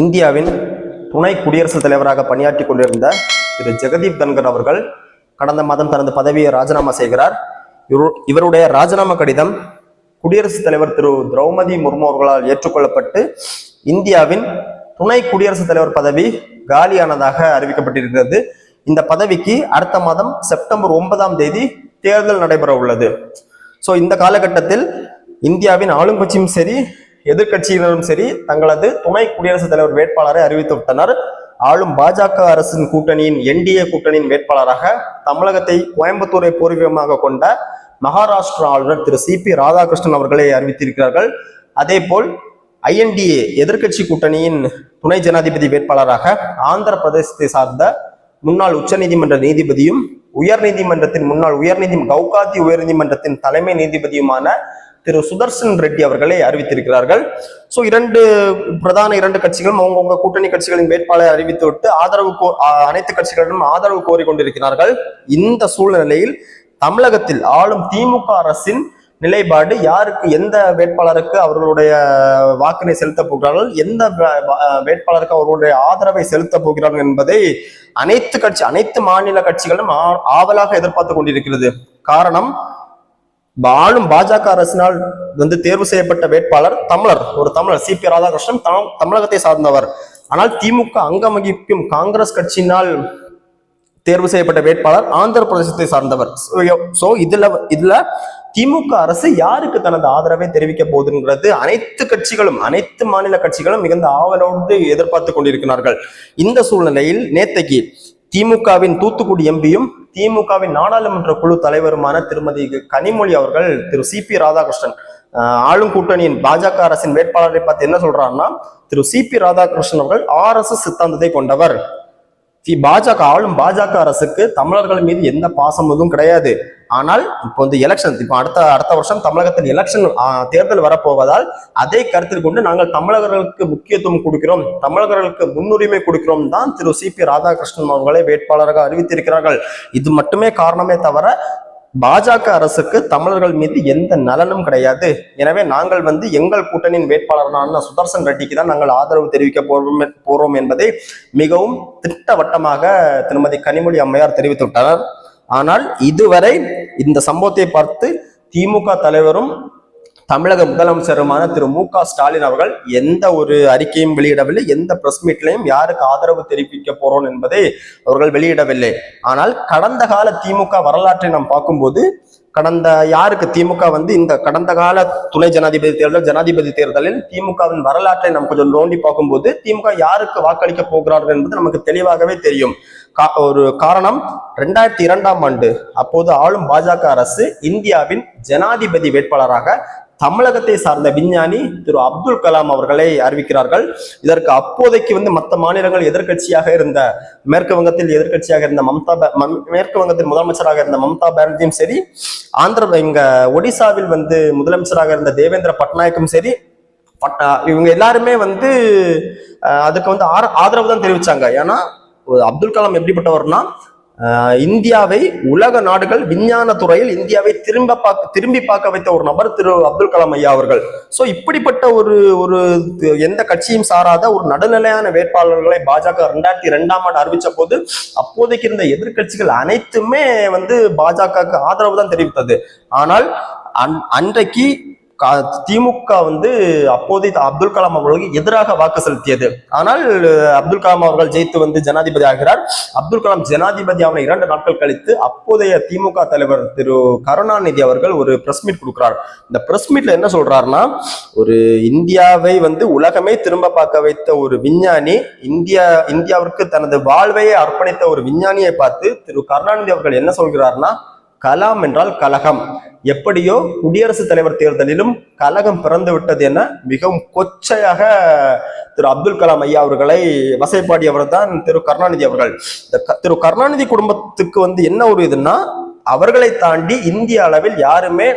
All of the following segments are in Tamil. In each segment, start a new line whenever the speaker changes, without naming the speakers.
இந்தியாவின் துணை குடியரசுத் தலைவராக பணியாற்றி கொண்டிருந்த திரு ஜெகதீப் தன்கர் அவர்கள் கடந்த மாதம் தனது பதவியை ராஜினாமா செய்கிறார் இவருடைய ராஜினாமா கடிதம் குடியரசுத் தலைவர் திரு திரௌமதி முர்மு அவர்களால் ஏற்றுக்கொள்ளப்பட்டு இந்தியாவின் துணை குடியரசுத் தலைவர் பதவி காலியானதாக அறிவிக்கப்பட்டிருக்கிறது இந்த பதவிக்கு அடுத்த மாதம் செப்டம்பர் ஒன்பதாம் தேதி தேர்தல் நடைபெற உள்ளது ஸோ இந்த காலகட்டத்தில் இந்தியாவின் ஆளுங்கட்சியும் சரி எதிர்கட்சியினரும் சரி தங்களது துணை குடியரசுத் தலைவர் வேட்பாளரை அறிவித்து விட்டனர் ஆளும் பாஜக அரசின் கூட்டணியின் என்டிஏ கூட்டணியின் வேட்பாளராக தமிழகத்தை கோயம்புத்தூரை பூர்வீகமாக கொண்ட மகாராஷ்டிரா ஆளுநர் திரு சி பி ராதாகிருஷ்ணன் அவர்களை அறிவித்திருக்கிறார்கள் அதே போல் ஐஎன்டிஏ எதிர்கட்சி கூட்டணியின் துணை ஜனாதிபதி வேட்பாளராக ஆந்திர பிரதேசத்தை சார்ந்த முன்னாள் உச்சநீதிமன்ற நீதிபதியும் உயர் நீதிமன்றத்தின் முன்னாள் உயர்நீதி கவுகாத்தி உயர்நீதிமன்றத்தின் தலைமை நீதிபதியுமான திரு சுதர்சன் ரெட்டி அவர்களை அறிவித்திருக்கிறார்கள் ஸோ இரண்டு பிரதான இரண்டு கட்சிகளும் அவங்கவுங்க கூட்டணி கட்சிகளின் வேட்பாளரை அறிவித்து விட்டு ஆதரவு கோ அனைத்து கட்சிகளிடம் ஆதரவு கோரிக்கொண்டிருக்கிறார்கள் இந்த சூழ்நிலையில் தமிழகத்தில் ஆளும் திமுக அரசின் நிலைப்பாடு யாருக்கு எந்த வேட்பாளருக்கு அவர்களுடைய வாக்கினை செலுத்தப் போகிறார்கள் எந்த வேட்பாளருக்கு அவர்களுடைய ஆதரவை செலுத்தப் போகிறார்கள் என்பதை அனைத்து கட்சி அனைத்து மாநில கட்சிகளும் ஆவலாக எதிர்பார்த்து கொண்டிருக்கிறது காரணம் ஆளும் பாஜக அரசினால் வந்து தேர்வு செய்யப்பட்ட வேட்பாளர் தமிழர் ஒரு தமிழர் சி பி ராதாகிருஷ்ணன் தமிழகத்தை சார்ந்தவர் ஆனால் திமுக அங்கம் வகிக்கும் காங்கிரஸ் கட்சியினால் தேர்வு செய்யப்பட்ட வேட்பாளர் ஆந்திர பிரதேசத்தை சார்ந்தவர் சோ இதுல இதுல திமுக அரசு யாருக்கு தனது ஆதரவை தெரிவிக்க போகுதுங்கிறது அனைத்து கட்சிகளும் அனைத்து மாநில கட்சிகளும் மிகுந்த ஆவலோடு எதிர்பார்த்து கொண்டிருக்கிறார்கள் இந்த சூழ்நிலையில் நேத்தகி திமுகவின் தூத்துக்குடி எம்பியும் திமுகவின் நாடாளுமன்ற குழு தலைவருமான திருமதி கனிமொழி அவர்கள் திரு சி பி ராதாகிருஷ்ணன் ஆளும் கூட்டணியின் பாஜக அரசின் வேட்பாளரை பார்த்து என்ன சொல்றாருன்னா திரு சி பி ராதாகிருஷ்ணன் அவர்கள் ஆர் எஸ் எஸ் சித்தாந்தத்தை கொண்டவர் தி பாஜக ஆளும் பாஜக அரசுக்கு தமிழர்கள் மீது எந்த பாசம் எதுவும் கிடையாது ஆனால் இப்போ வந்து எலெக்ஷன் இப்போ அடுத்த அடுத்த வருஷம் தமிழகத்தில் எலெக்ஷன் தேர்தல் வரப்போவதால் அதை கருத்தில் கொண்டு நாங்கள் தமிழர்களுக்கு முக்கியத்துவம் கொடுக்கிறோம் தமிழர்களுக்கு முன்னுரிமை கொடுக்கிறோம் தான் திரு சி பி ராதாகிருஷ்ணன் அவர்களை வேட்பாளராக அறிவித்திருக்கிறார்கள் இது மட்டுமே காரணமே தவிர பாஜக அரசுக்கு தமிழர்கள் மீது எந்த நலனும் கிடையாது எனவே நாங்கள் வந்து எங்கள் கூட்டணியின் வேட்பாளரான சுதர்சன் ரெட்டிக்கு தான் நாங்கள் ஆதரவு தெரிவிக்க போறோம் போறோம் என்பதை மிகவும் திட்டவட்டமாக திருமதி கனிமொழி அம்மையார் தெரிவித்துவிட்டனர் ஆனால் இதுவரை இந்த சம்பவத்தை பார்த்து திமுக தலைவரும் தமிழக முதலமைச்சருமான திரு மு ஸ்டாலின் அவர்கள் எந்த ஒரு அறிக்கையும் வெளியிடவில்லை எந்த பிரஸ் மீட்லையும் யாருக்கு ஆதரவு தெரிவிக்க போறோம் என்பதை அவர்கள் வெளியிடவில்லை ஆனால் கடந்த கால திமுக வரலாற்றை நாம் பார்க்கும்போது கடந்த யாருக்கு திமுக வந்து இந்த கடந்த கால துணை ஜனாதிபதி தேர்தல் ஜனாதிபதி தேர்தலில் திமுகவின் வரலாற்றை நாம் கொஞ்சம் நோண்டி பார்க்கும்போது திமுக யாருக்கு வாக்களிக்க போகிறார்கள் என்பது நமக்கு தெளிவாகவே தெரியும் ஒரு காரணம் ரெண்டாயிரத்தி இரண்டாம் ஆண்டு அப்போது ஆளும் பாஜக அரசு இந்தியாவின் ஜனாதிபதி வேட்பாளராக தமிழகத்தை சார்ந்த விஞ்ஞானி திரு அப்துல் கலாம் அவர்களை அறிவிக்கிறார்கள் இதற்கு அப்போதைக்கு வந்து மற்ற மாநிலங்கள் எதிர்கட்சியாக இருந்த மேற்கு வங்கத்தில் எதிர்கட்சியாக இருந்த மம்தா மேற்கு வங்கத்தில் முதலமைச்சராக இருந்த மம்தா பானர்ஜியும் சரி ஆந்திர இங்க ஒடிசாவில் வந்து முதலமைச்சராக இருந்த தேவேந்திர பட்நாயக்கும் சரி இவங்க எல்லாருமே வந்து அதுக்கு வந்து ஆதரவு தான் தெரிவிச்சாங்க ஏன்னா அப்துல் கலாம் எப்படிப்பட்டவர்னா இந்தியாவை உலக நாடுகள் விஞ்ஞான துறையில் இந்தியாவை திரும்ப பார்க்க திரும்பி பார்க்க வைத்த ஒரு நபர் திரு அப்துல் கலாம் ஐயா அவர்கள் ஸோ இப்படிப்பட்ட ஒரு ஒரு எந்த கட்சியும் சாராத ஒரு நடுநிலையான வேட்பாளர்களை பாஜக ரெண்டாயிரத்தி ரெண்டாம் ஆண்டு அறிவித்த போது அப்போதைக்கு இருந்த எதிர்கட்சிகள் அனைத்துமே வந்து பாஜகவுக்கு ஆதரவு தான் தெரிவித்தது ஆனால் அன் அன்றைக்கு திமுக வந்து அப்போதைய அப்துல் கலாம் அவர்களுக்கு எதிராக வாக்கு செலுத்தியது ஆனால் அப்துல் கலாம் அவர்கள் ஜெயித்து வந்து ஜனாதிபதி ஆகிறார் அப்துல் கலாம் ஜனாதிபதி ஆன இரண்டு நாட்கள் கழித்து அப்போதைய திமுக தலைவர் திரு கருணாநிதி அவர்கள் ஒரு பிரஸ் மீட் கொடுக்கிறார் இந்த பிரஸ் மீட்ல என்ன சொல்றாருன்னா ஒரு இந்தியாவை வந்து உலகமே திரும்ப பார்க்க வைத்த ஒரு விஞ்ஞானி இந்தியா இந்தியாவிற்கு தனது வாழ்வையை அர்ப்பணித்த ஒரு விஞ்ஞானியை பார்த்து திரு கருணாநிதி அவர்கள் என்ன சொல்கிறார்னா கலாம் என்றால் கலகம் எப்படியோ குடியரசுத் தலைவர் தேர்தலிலும் கலகம் பிறந்து விட்டது என மிகவும் கொச்சையாக திரு அப்துல் கலாம் ஐயா அவர்களை வசைப்பாடியவர் தான் திரு கருணாநிதி அவர்கள் இந்த திரு கருணாநிதி குடும்பத்துக்கு வந்து என்ன ஒரு இதுன்னா அவர்களை தாண்டி இந்திய அளவில் யாருமே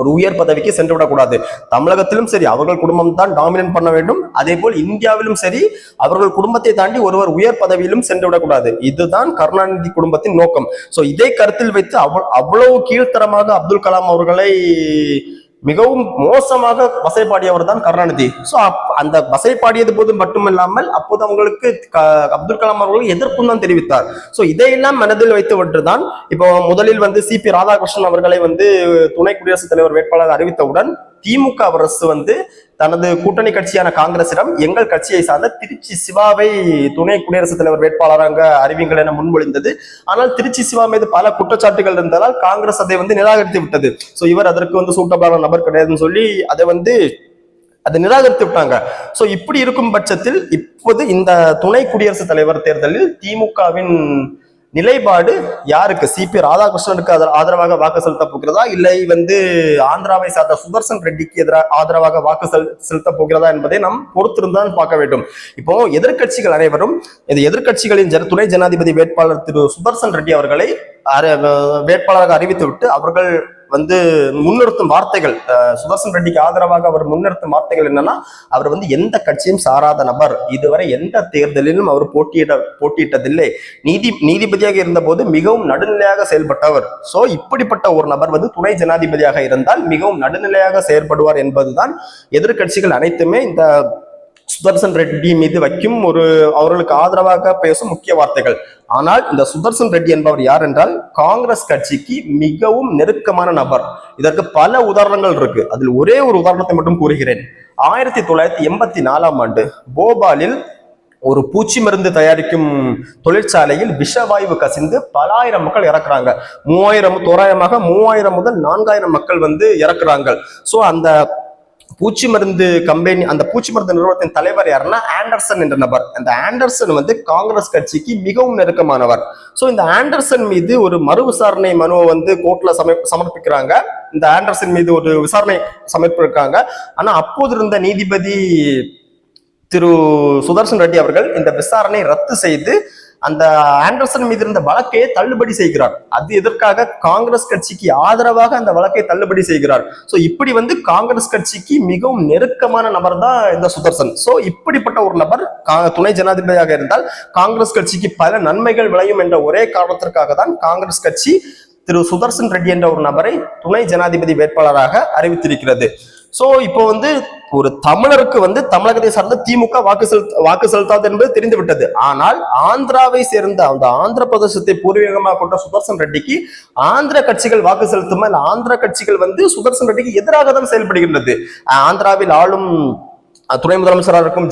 ஒரு உயர் பதவிக்கு சென்று விடக்கூடாது தமிழகத்திலும் சரி அவர்கள் குடும்பம் தான் டாமினன் பண்ண வேண்டும் அதே போல் இந்தியாவிலும் சரி அவர்கள் குடும்பத்தை தாண்டி ஒருவர் உயர் பதவியிலும் சென்று விடக்கூடாது இதுதான் கருணாநிதி குடும்பத்தின் நோக்கம் சோ இதை கருத்தில் வைத்து அவ்வளவு கீழ்த்தரமாக அப்துல் கலாம் அவர்களை மிகவும் மோசமாக வசை பாடியவர் தான் கருணாநிதி ஸோ அந்த வசை பாடியது போது மட்டுமில்லாமல் அப்போது அவங்களுக்கு அப்துல் கலாம் அவர்கள் எதிர்ப்பும் தான் தெரிவித்தார் ஸோ இதையெல்லாம் மனதில் வைத்து தான் இப்போ முதலில் வந்து சி பி ராதாகிருஷ்ணன் அவர்களை வந்து துணை குடியரசுத் தலைவர் வேட்பாளர் அறிவித்தவுடன் திமுக அரசு வந்து தனது கூட்டணி கட்சியான காங்கிரசிடம் எங்கள் கட்சியை சார்ந்த திருச்சி சிவாவை துணை குடியரசுத் தலைவர் வேட்பாளராக அறிவிங்கள் என முன்மொழிந்தது ஆனால் திருச்சி சிவா மீது பல குற்றச்சாட்டுகள் இருந்ததால் காங்கிரஸ் அதை வந்து நிராகரித்து விட்டது சோ இவர் அதற்கு வந்து சூட்டபிளான நபர் கிடையாதுன்னு சொல்லி அதை வந்து அதை நிராகரித்து விட்டாங்க சோ இப்படி இருக்கும் பட்சத்தில் இப்போது இந்த துணை குடியரசுத் தலைவர் தேர்தலில் திமுகவின் நிலைப்பாடு யாருக்கு சிபி ராதாகிருஷ்ணனுக்கு ஆதரவாக வாக்கு செலுத்த போகிறதா இல்லை வந்து ஆந்திராவை சார்ந்த சுதர்சன் ரெட்டிக்கு எதிராக ஆதரவாக வாக்கு செலுத்த போகிறதா என்பதை நாம் பொறுத்திருந்தான் பார்க்க வேண்டும் இப்போ எதிர்கட்சிகள் அனைவரும் இந்த எதிர்கட்சிகளின் துணை ஜனாதிபதி வேட்பாளர் திரு சுதர்சன் ரெட்டி அவர்களை வேட்பாளராக அறிவித்துவிட்டு அவர்கள் வந்து முன்னிறுத்தும் வார்த்தைகள் சுதர்சன் ரெட்டிக்கு ஆதரவாக அவர் முன்னிறுத்தும் வார்த்தைகள் என்னன்னா அவர் வந்து எந்த கட்சியும் சாராத நபர் இதுவரை எந்த தேர்தலிலும் அவர் போட்டியிட போட்டியிட்டதில்லை நீதி நீதிபதியாக இருந்தபோது மிகவும் நடுநிலையாக செயல்பட்டவர் சோ இப்படிப்பட்ட ஒரு நபர் வந்து துணை ஜனாதிபதியாக இருந்தால் மிகவும் நடுநிலையாக செயல்படுவார் என்பதுதான் எதிர்கட்சிகள் அனைத்துமே இந்த சுதர்சன் ரெட்டி மீது வைக்கும் ஒரு அவர்களுக்கு ஆதரவாக பேசும் முக்கிய வார்த்தைகள் ஆனால் இந்த சுதர்சன் ரெட்டி என்பவர் யார் என்றால் காங்கிரஸ் கட்சிக்கு மிகவும் நெருக்கமான நபர் இதற்கு பல உதாரணங்கள் இருக்கு அதில் ஒரே ஒரு உதாரணத்தை மட்டும் கூறுகிறேன் ஆயிரத்தி தொள்ளாயிரத்தி எண்பத்தி நாலாம் ஆண்டு போபாலில் ஒரு பூச்சி மருந்து தயாரிக்கும் தொழிற்சாலையில் விஷவாயு கசிந்து பலாயிரம் மக்கள் இறக்குறாங்க மூவாயிரம் தோராயமாக மூவாயிரம் முதல் நான்காயிரம் மக்கள் வந்து இறக்குறாங்க ஸோ அந்த பூச்சி மருந்து கம்பெனி அந்த பூச்சி மருந்து நிறுவனத்தின் தலைவர் யாருன்னா ஆண்டர்சன் என்ற நபர் அந்த ஆண்டர்சன் வந்து காங்கிரஸ் கட்சிக்கு மிகவும் நெருக்கமானவர் ஸோ இந்த ஆண்டர்சன் மீது ஒரு மறு விசாரணை மனுவை வந்து கோர்ட்ல சமர்ப்பிக்கிறாங்க இந்த ஆண்டர்சன் மீது ஒரு விசாரணை சமர்ப்பிருக்காங்க ஆனா அப்போது இருந்த நீதிபதி திரு சுதர்சன் ரெட்டி அவர்கள் இந்த விசாரணை ரத்து செய்து அந்த ஆண்டர்சன் மீது இருந்த வழக்கையை தள்ளுபடி செய்கிறார் அது எதற்காக காங்கிரஸ் கட்சிக்கு ஆதரவாக அந்த வழக்கை தள்ளுபடி செய்கிறார் ஸோ இப்படி வந்து காங்கிரஸ் கட்சிக்கு மிகவும் நெருக்கமான நபர் தான் இந்த சுதர்சன் ஸோ இப்படிப்பட்ட ஒரு நபர் துணை ஜனாதிபதியாக இருந்தால் காங்கிரஸ் கட்சிக்கு பல நன்மைகள் விளையும் என்ற ஒரே காரணத்திற்காக தான் காங்கிரஸ் கட்சி திரு சுதர்சன் ரெட்டி என்ற ஒரு நபரை துணை ஜனாதிபதி வேட்பாளராக அறிவித்திருக்கிறது சோ இப்போ வந்து ஒரு தமிழருக்கு வந்து தமிழகத்தை சார்ந்த திமுக வாக்கு செலுத்த வாக்கு செலுத்தாது என்பது தெரிந்து விட்டது ஆனால் ஆந்திராவை சேர்ந்த அந்த ஆந்திர பிரதேசத்தை பூர்வீகமாக கொண்ட சுதர்சன் ரெட்டிக்கு ஆந்திர கட்சிகள் வாக்கு செலுத்துமா இல்ல ஆந்திர கட்சிகள் வந்து சுதர்சன் ரெட்டிக்கு எதிராக தான் செயல்படுகின்றது ஆந்திராவில் ஆளும் துணை முதலமைச்சராக இருக்கும்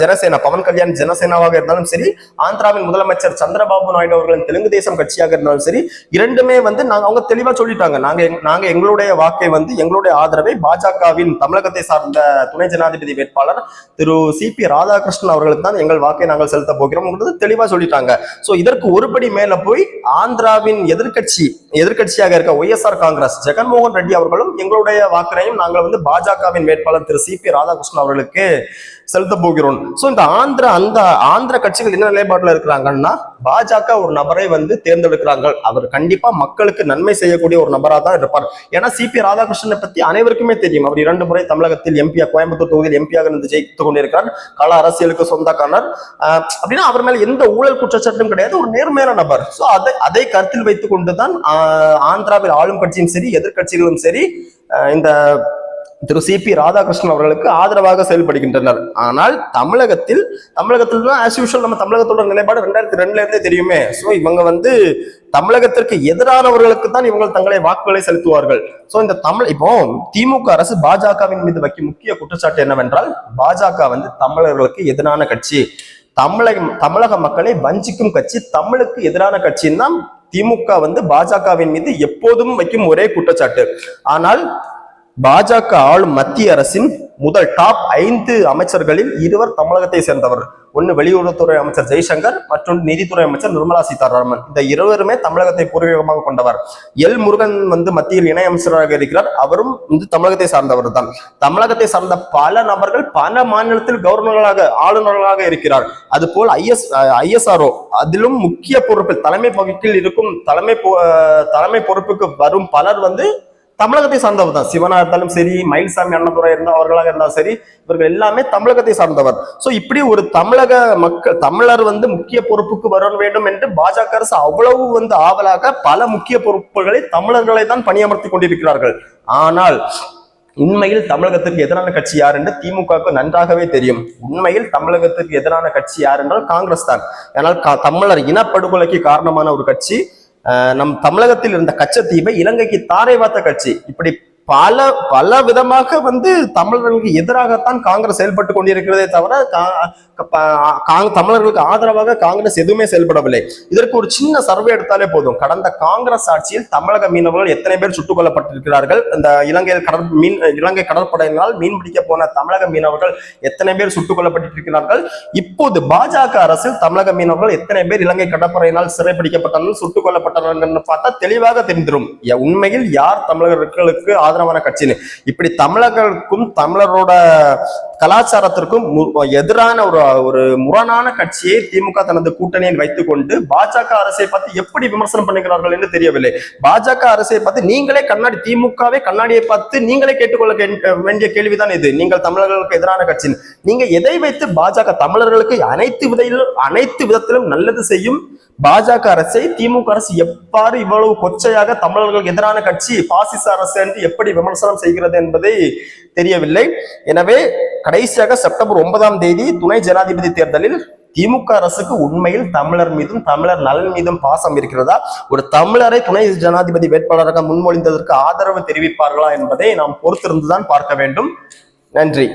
ஜனசேனா பவன் கல்யாண் ஜனசேனாவாக இருந்தாலும் சரி ஆந்திராவின் முதலமைச்சர் சந்திரபாபு நாயுடு அவர்களின் தெலுங்கு தேசம் கட்சியாக இருந்தாலும் சரி இரண்டுமே வந்து நாங்க அவங்க தெளிவா சொல்லிட்டாங்க நாங்க நாங்க எங்களுடைய வாக்கை வந்து எங்களுடைய ஆதரவை பாஜகவின் தமிழகத்தை சார்ந்த துணை ஜனாதிபதி வேட்பாளர் திரு சி பி ராதாகிருஷ்ணன் அவர்களுக்கு தான் எங்கள் வாக்கை நாங்கள் செலுத்த போகிறோம் தெளிவா சொல்லிட்டாங்க சோ இதற்கு ஒருபடி மேல போய் ஆந்திராவின் எதிர்கட்சி எதிர்கட்சியாக இருக்க ஒய்எஸ்ஆர் காங்கிரஸ் ஜெகன்மோகன் ரெட்டி அவர்களும் எங்களுடைய வாக்கினையும் நாங்கள் வந்து பாஜகவின் வேட்பாளர் திரு சி பி ராதாகிருஷ்ணன் அவர்களுக்கு நமக்கு செலுத்த போகிறோம் ஸோ இந்த ஆந்திர அந்த ஆந்திர கட்சிகள் என்ன நிலைப்பாட்டில் இருக்கிறாங்கன்னா பாஜக ஒரு நபரை வந்து தேர்ந்தெடுக்கிறாங்க அவர் கண்டிப்பா மக்களுக்கு நன்மை செய்யக்கூடிய ஒரு நபராக தான் இருப்பார் ஏன்னா சிபி ராதாகிருஷ்ணனை பத்தி அனைவருக்குமே தெரியும் அவர் இரண்டு முறை தமிழகத்தில் எம்பியா கோயம்புத்தூர் தொகுதியில் எம்பியாக இருந்து ஜெயித்து கொண்டிருக்கிறார் கால அரசியலுக்கு சொந்தக்காரர் அப்படின்னா அவர் மேல எந்த ஊழல் குற்றச்சாட்டும் கிடையாது ஒரு நேர்மையான நபர் ஸோ அதை அதை கருத்தில் வைத்துக் கொண்டுதான் ஆந்திராவில் ஆளும் கட்சியும் சரி எதிர்கட்சிகளும் சரி இந்த திரு சி பி ராதாகிருஷ்ணன் அவர்களுக்கு ஆதரவாக செயல்படுகின்றனர் ஆனால் தமிழகத்தில் தமிழகத்தில் தான் ஆஸ் யூஷுவல் நம்ம தமிழகத்தோட நிலைப்பாடு ரெண்டாயிரத்தி ரெண்டுல இருந்தே தெரியுமே ஸோ இவங்க வந்து தமிழகத்திற்கு எதிரானவர்களுக்கு தான் இவங்க தங்களை வாக்குகளை செலுத்துவார்கள் ஸோ இந்த தமிழ் இப்போ திமுக அரசு பாஜகவின் மீது வைக்கும் முக்கிய குற்றச்சாட்டு என்னவென்றால் பாஜக வந்து தமிழர்களுக்கு எதிரான கட்சி தமிழக தமிழக மக்களை வஞ்சிக்கும் கட்சி தமிழுக்கு எதிரான கட்சின்னா திமுக வந்து பாஜகவின் மீது எப்போதும் வைக்கும் ஒரே குற்றச்சாட்டு ஆனால் பாஜக ஆளும் மத்திய அரசின் முதல் டாப் ஐந்து அமைச்சர்களில் இருவர் தமிழகத்தை சேர்ந்தவர் ஒன்று வெளியுறவுத்துறை அமைச்சர் ஜெய்சங்கர் மற்றும் நிதித்துறை அமைச்சர் நிர்மலா சீதாராமன் இந்த இருவருமே தமிழகத்தை பூர்வீகமாக கொண்டவர் எல் முருகன் வந்து மத்தியில் இணையமைச்சராக இருக்கிறார் அவரும் வந்து தமிழகத்தை சார்ந்தவர் தான் தமிழகத்தை சார்ந்த பல நபர்கள் பல மாநிலத்தில் கவர்னர்களாக ஆளுநர்களாக இருக்கிறார் அது போல் ஐஎஸ் ஐஎஸ்ஆர்ஓ அதிலும் முக்கிய பொறுப்பில் தலைமை பகுதியில் இருக்கும் தலைமை தலைமை பொறுப்புக்கு வரும் பலர் வந்து தமிழகத்தை சார்ந்தவர் தான் சிவனா இருந்தாலும் சரி மயில்சாமி அண்ணதுரை இருந்தால் அவர்களாக இருந்தாலும் சரி இவர்கள் எல்லாமே தமிழகத்தை சார்ந்தவர் ஸோ இப்படி ஒரு தமிழக மக்கள் தமிழர் வந்து முக்கிய பொறுப்புக்கு வர வேண்டும் என்று பாஜக அரசு அவ்வளவு வந்து ஆவலாக பல முக்கிய பொறுப்புகளை தமிழர்களை தான் பணியமர்த்தி கொண்டிருக்கிறார்கள் ஆனால் உண்மையில் தமிழகத்திற்கு எதிரான கட்சி யார் என்று திமுகவுக்கு நன்றாகவே தெரியும் உண்மையில் தமிழகத்திற்கு எதிரான கட்சி யார் என்றால் காங்கிரஸ் தான் ஆனால் தமிழர் இனப்படுகொலைக்கு காரணமான ஒரு கட்சி நம் தமிழகத்தில் இருந்த கச்சத்தீவை இலங்கைக்கு தாரை வார்த்த கட்சி இப்படி பல பல விதமாக வந்து தமிழர்களுக்கு எதிராகத்தான் காங்கிரஸ் செயல்பட்டு கொண்டிருக்கிறதே தவிர தமிழர்களுக்கு ஆதரவாக காங்கிரஸ் எதுவுமே செயல்படவில்லை இதற்கு ஒரு சின்ன சர்வே எடுத்தாலே போதும் கடந்த காங்கிரஸ் ஆட்சியில் தமிழக மீனவர்கள் எத்தனை பேர் சுட்டுக் கொல்லப்பட்டிருக்கிறார்கள் இந்த இலங்கையில் கடற் மீன் இலங்கை கடற்படையினால் மீன் பிடிக்க போன தமிழக மீனவர்கள் எத்தனை பேர் சுட்டுக் கொல்லப்பட்டிருக்கிறார்கள் இப்போது பாஜக அரசில் தமிழக மீனவர்கள் எத்தனை பேர் இலங்கை கடற்படையினால் சிறை பிடிக்கப்பட்டார்கள் சுட்டுக் கொல்லப்பட்டார்கள் பார்த்தா தெளிவாக தெரிந்திடும் உண்மையில் யார் தமிழர்களுக்கு ஆதரவு ஆதரவான கட்சின்னு இப்படி தமிழர்களுக்கும் தமிழரோட கலாச்சாரத்திற்கும் எதிரான ஒரு ஒரு முரணான கட்சியை திமுக தனது கூட்டணியில் வைத்துக் கொண்டு பாஜக அரசை பார்த்து எப்படி விமர்சனம் பண்ணுகிறார்கள் என்று தெரியவில்லை பாஜக அரசை பார்த்து நீங்களே கண்ணாடி திமுகவே கண்ணாடியை பார்த்து நீங்களே கேட்டுக்கொள்ள வேண்டிய கேள்விதான் இது நீங்கள் தமிழர்களுக்கு எதிரான கட்சி நீங்க எதை வைத்து பாஜக தமிழர்களுக்கு அனைத்து விதையிலும் அனைத்து விதத்திலும் நல்லது செய்யும் பாஜக அரசை திமுக அரசு எவ்வாறு இவ்வளவு கொச்சையாக தமிழர்களுக்கு எதிரான கட்சி பாசிச அரசு என்று எப்படி எப்படி விமர்சனம் செய்கிறது என்பதை தெரியவில்லை எனவே கடைசியாக செப்டம்பர் ஒன்பதாம் தேதி துணை ஜனாதிபதி தேர்தலில் திமுக அரசுக்கு உண்மையில் தமிழர் மீதும் தமிழர் நலன் மீதும் பாசம் இருக்கிறதா ஒரு தமிழரை துணை ஜனாதிபதி வேட்பாளராக முன்மொழிந்ததற்கு ஆதரவு தெரிவிப்பார்களா என்பதை நாம் பொறுத்திருந்துதான் பார்க்க வேண்டும் நன்றி